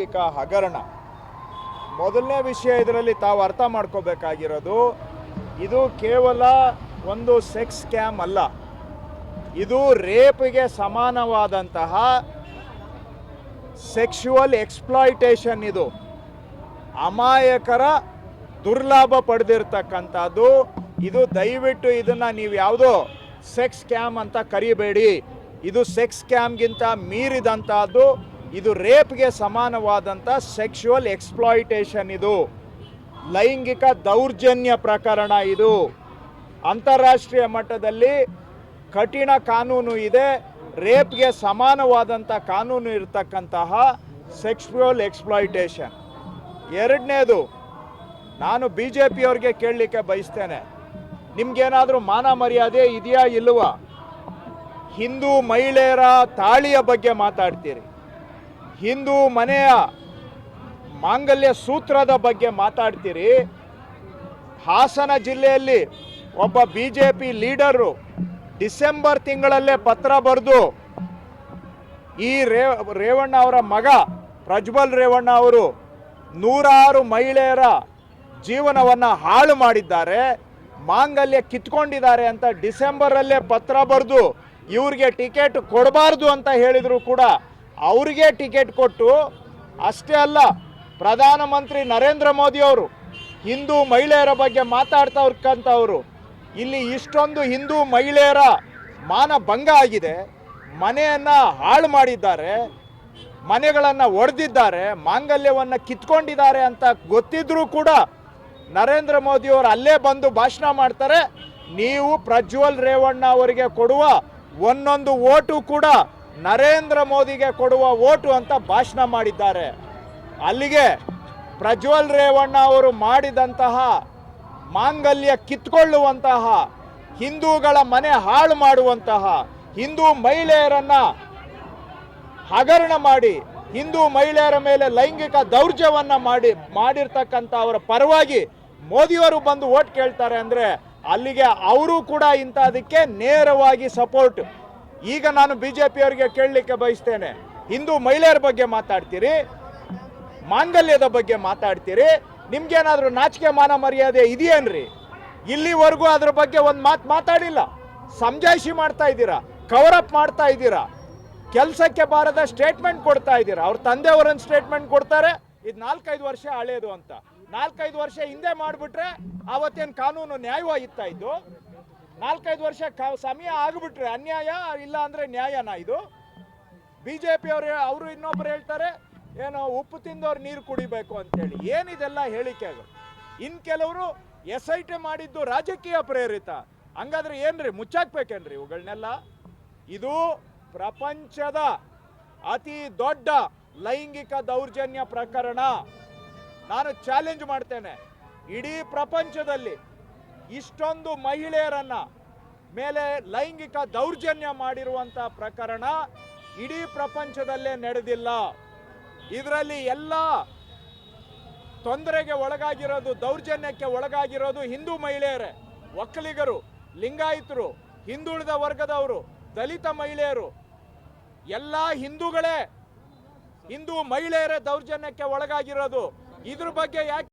ಲೈಂಗಿಕ ಹಗರಣ. ಮೊದಲನೇ ವಿಷಯ ಇದರಲ್ಲಿ ತಾವು ಅರ್ಥ ಮಾಡ್ಕೋಬೇಕಾಗಿರೋದು, ಇದು ಕೇವಲ ಒಂದು ಸೆಕ್ಸ್ ಸ್ಕ್ಯಾಮ್ ಅಲ್ಲ. ಇದು ರೇಪ್ಗೆ ಸಮಾನವಾದಂತಹ ಸೆಕ್ಷುವಲ್ ಎಕ್ಸ್ಪ್ಲಾಯಿಟೇಷನ್ ಇದು. ಅಮಾಯಕರ ದುರ್ಲಾಭ ಪಡೆದಿರ್ತಕ್ಕಂಥದ್ದು, ಇದು ದಯವಿಟ್ಟು ಇದನ್ನು ನೀವು ಯಾವುದೋ ಸೆಕ್ಸ್ ಸ್ಕ್ಯಾಮ್ ಅಂತ ಕರಿಬೇಡಿ. ಇದು ಸೆಕ್ಸ್ ಸ್ಕ್ಯಾಮ್ಗಿಂತ ಮೀರಿದಂಥದ್ದು ಇದು ರೇಪ್ಗೆ ಸಮಾನವಾದಂಥ ಸೆಕ್ಷುವಲ್ ಎಕ್ಸ್ಪ್ಲಾಯಿಟೇಷನ್ ಇದು. ಲೈಂಗಿಕ ದೌರ್ಜನ್ಯ ಪ್ರಕರಣ ಇದು. ಅಂತಾರಾಷ್ಟ್ರೀಯ ಮಟ್ಟದಲ್ಲಿ ಕಠಿಣ ಕಾನೂನು ಇದೆ. ರೇಪ್ಗೆ ಸಮಾನವಾದಂಥ ಕಾನೂನು ಇರತಕ್ಕಂತಹ ಸೆಕ್ಷುವಲ್ ಎಕ್ಸ್ಪ್ಲಾಯಿಟೇಷನ್ ಎರಡನೇದು, ನಾನು ಬಿ ಜೆ ಪಿಯವ್ರಿಗೆ ಕೇಳಲಿಕ್ಕೆ ಬಯಸ್ತೇನೆ. ನಿಮ್ಗೇನಾದರೂ ಮಾನ ಮರ್ಯಾದೆ ಇದೆಯಾ ಇಲ್ಲವಾ ಹಿಂದೂ ಮಹಿಳೆಯರ ತಾಳಿಯ ಬಗ್ಗೆ ಮಾತಾಡ್ತೀರಿ. ಹಿಂದೂ ಮನೆಯ ಮಾಂಗಲ್ಯ ಸೂತ್ರದ ಬಗ್ಗೆ ಮಾತಾಡ್ತೀರಿ. ಹಾಸನ ಜಿಲ್ಲೆಯಲ್ಲಿ ಒಬ್ಬ B J P leader December ತಿಂಗಳಲ್ಲೇ ಪತ್ರ ಬರೆದು ಈ ರೇ, ರೇವಣ್ಣ ಅವರ ಮಗ ಪ್ರಜ್ವಲ್ ರೇವಣ್ಣ ಅವರು ನೂರಾರು ಮಹಿಳೆಯರ ಜೀವನವನ್ನು ಹಾಳು ಮಾಡಿದ್ದಾರೆ, ಮಾಂಗಲ್ಯ ಕಿತ್ಕೊಂಡಿದ್ದಾರೆ ಅಂತ ಡಿಸೆಂಬರಲ್ಲೇ ಪತ್ರ ಬರೆದು ಇವ್ರಿಗೆ ಟಿಕೆಟ್ ಕೊಡಬಾರ್ದು ಅಂತ ಹೇಳಿದರೂ ಕೂಡ ಅವರಿಗೆ ಟಿಕೆಟ್ ಕೊಟ್ಟು, ಅಷ್ಟೇ ಅಲ್ಲ, ಪ್ರಧಾನಮಂತ್ರಿ ನರೇಂದ್ರ ಮೋದಿ ಅವರು, ಹಿಂದೂ ಮಹಿಳೆಯರ ಬಗ್ಗೆ ಮಾತಾಡ್ತವ್ರಕ್ಕಂಥವ್ರು ಇಲ್ಲಿ ಇಷ್ಟೊಂದು ಹಿಂದೂ ಮಹಿಳೆಯರ ಮಾನ ಭಂಗ ಆಗಿದೆ, ಮನೆಯನ್ನು ಹಾಳು ಮಾಡಿದ್ದಾರೆ, ಮನೆಗಳನ್ನು ಒಡೆದಿದ್ದಾರೆ, ಮಾಂಗಲ್ಯವನ್ನು ಕಿತ್ಕೊಂಡಿದ್ದಾರೆ ಅಂತ ಗೊತ್ತಿದ್ರೂ ಕೂಡ ನರೇಂದ್ರ ಮೋದಿಯವರು ಅಲ್ಲೇ ಬಂದು ಭಾಷಣ ಮಾಡ್ತಾರೆ, ನೀವು ಪ್ರಜ್ವಲ್ ರೇವಣ್ಣ ಅವರಿಗೆ ಕೊಡುವ ಒಂದೊಂದು ಓಟು ಕೂಡ ನರೇಂದ್ರ ಮೋದಿಗೆ ಕೊಡುವ ಓಟು ಅಂತ ಭಾಷಣ ಮಾಡಿದ್ದಾರೆ. ಅಲ್ಲಿಗೆ ಪ್ರಜ್ವಲ್ ರೇವಣ್ಣ ಅವರು ಮಾಡಿದಂತಹ ಮಾಂಗಲ್ಯ ಕಿತ್ಕೊಳ್ಳುವಂತಹ, ಹಿಂದೂಗಳ ಮನೆ ಹಾಳು ಮಾಡುವಂತಹ, ಹಿಂದೂ ಮಹಿಳೆಯರನ್ನ ಹಗರಣ ಮಾಡಿ, ಹಿಂದೂ ಮಹಿಳೆಯರ ಮೇಲೆ ಲೈಂಗಿಕ ದೌರ್ಜವನ್ನ ಮಾಡಿ, ಮಾಡಿರ್ತಕ್ಕಂಥ ಅವರ ಪರವಾಗಿ ಮೋದಿಯವರು ಬಂದು ಓಟ್ ಕೇಳ್ತಾರೆ ಅಂದ್ರೆ ಅಲ್ಲಿಗೆ ಅವರು ಕೂಡ ಇಂಥದಕ್ಕೆ ನೇರವಾಗಿ ಸಪೋರ್ಟ್. ಈಗ ನಾನು ಬಿ ಜೆ ಪಿಯವರಿಗೆ ಕೇಳಲಿಕ್ಕೆ ಬಯಸ್ತೇನೆ. ಹಿಂದೂ ಮಹಿಳೆಯರ ಬಗ್ಗೆ ಮಾತಾಡ್ತೀರಿ, ಮಾಂಗಲ್ಯದ ಬಗ್ಗೆ ಮಾತಾಡ್ತೀರಿ, ನಿಮ್ಗೇನಾದ್ರೂ ನಾಚಿಕೆ ಮಾನ ಮರ್ಯಾದೆ ಇದೆಯೇನ್ರಿ ಇಲ್ಲಿವರೆಗೂ ಅದ್ರ ಬಗ್ಗೆ ಒಂದು ಮಾತು ಮಾತಾಡಿಲ್ಲ. ಸಮಜಾಯಿಷಿ ಮಾಡ್ತಾ ಇದ್ದೀರಾ ಕವರ್ ಅಪ್ ಮಾಡ್ತಾ ಇದ್ದೀರಾ, ಕೆಲಸಕ್ಕೆ ಬಾರದ ಸ್ಟೇಟ್ಮೆಂಟ್ ಕೊಡ್ತಾ ಇದ್ದೀರಾ, ಅವ್ರ ತಂದೆಯವರೊಂದು ಸ್ಟೇಟ್ಮೆಂಟ್ ಕೊಡ್ತಾರೆ, ಇದು ನಾಲ್ಕೈದು ವರ್ಷ ಹಳೇದು ಅಂತ. ನಾಲ್ಕೈದು ವರ್ಷ ಹಿಂದೆ ಮಾಡಿಬಿಟ್ರೆ ಅವತ್ತೇನು ಕಾನೂನು ನ್ಯಾಯವಾಗಿತ್ತಾ ಇದ್ದು? ನಾಲ್ಕೈದು ವರ್ಷ ಸಮಯ ಆಗಿಬಿಟ್ರೆ ಅನ್ಯಾಯ, ಇಲ್ಲ ಅಂದ್ರೆ ನ್ಯಾಯನಾ ಇದು? ಬಿ ಜೆ ಅವರು ಇನ್ನೊಬ್ರು ಹೇಳ್ತಾರೆ, ಏನೋ ಉಪ್ಪು ತಿಂದವ್ರು ನೀರು ಕುಡಿಬೇಕು ಅಂತೇಳಿ. ಏನಿದೆಲ್ಲ ಹೇಳಿಕೆಗಳು? ಇನ್ ಕೆಲವರು ಎಸ್ ಐ ಟಿ ಮಾಡಿದ್ದು ರಾಜಕೀಯ ಪ್ರೇರಿತ. ಹಂಗಾದ್ರೆ ಏನ್ರಿ, ಮುಚ್ಚಾಕ್ಬೇಕೇನ್ರಿ ಇವುಗಳನ್ನೆಲ್ಲ ಇದು ಪ್ರಪಂಚದ ಅತಿ ದೊಡ್ಡ ಲೈಂಗಿಕ ದೌರ್ಜನ್ಯ ಪ್ರಕರಣ. ನಾನು ಚಾಲೆಂಜ್ ಮಾಡ್ತೇನೆ. ಇಡೀ ಪ್ರಪಂಚದಲ್ಲಿ ಇಷ್ಟೊಂದು ಮಹಿಳೆಯರನ್ನ ಮೇಲೆ ಲೈಂಗಿಕ ದೌರ್ಜನ್ಯ ಮಾಡಿರುವಂಥ ಪ್ರಕರಣ ಇಡೀ ಪ್ರಪಂಚದಲ್ಲೇ ನಡೆದಿಲ್ಲ. ಇದರಲ್ಲಿ ಎಲ್ಲ ತೊಂದರೆಗೆ ಒಳಗಾಗಿರೋದು, ದೌರ್ಜನ್ಯಕ್ಕೆ ಒಳಗಾಗಿರೋದು ಹಿಂದೂ ಮಹಿಳೆಯರೇ. ಒಕ್ಕಲಿಗರು, ಲಿಂಗಾಯಿತರು, ಹಿಂದುಳಿದ ವರ್ಗದವರು, ದಲಿತ ಮಹಿಳೆಯರು, ಎಲ್ಲ ಹಿಂದೂಗಳೇ ಹಿಂದೂ ಮಹಿಳೆಯರೇ ದೌರ್ಜನ್ಯಕ್ಕೆ ಒಳಗಾಗಿರೋದು. ಇದ್ರ ಬಗ್ಗೆ ಯಾಕೆ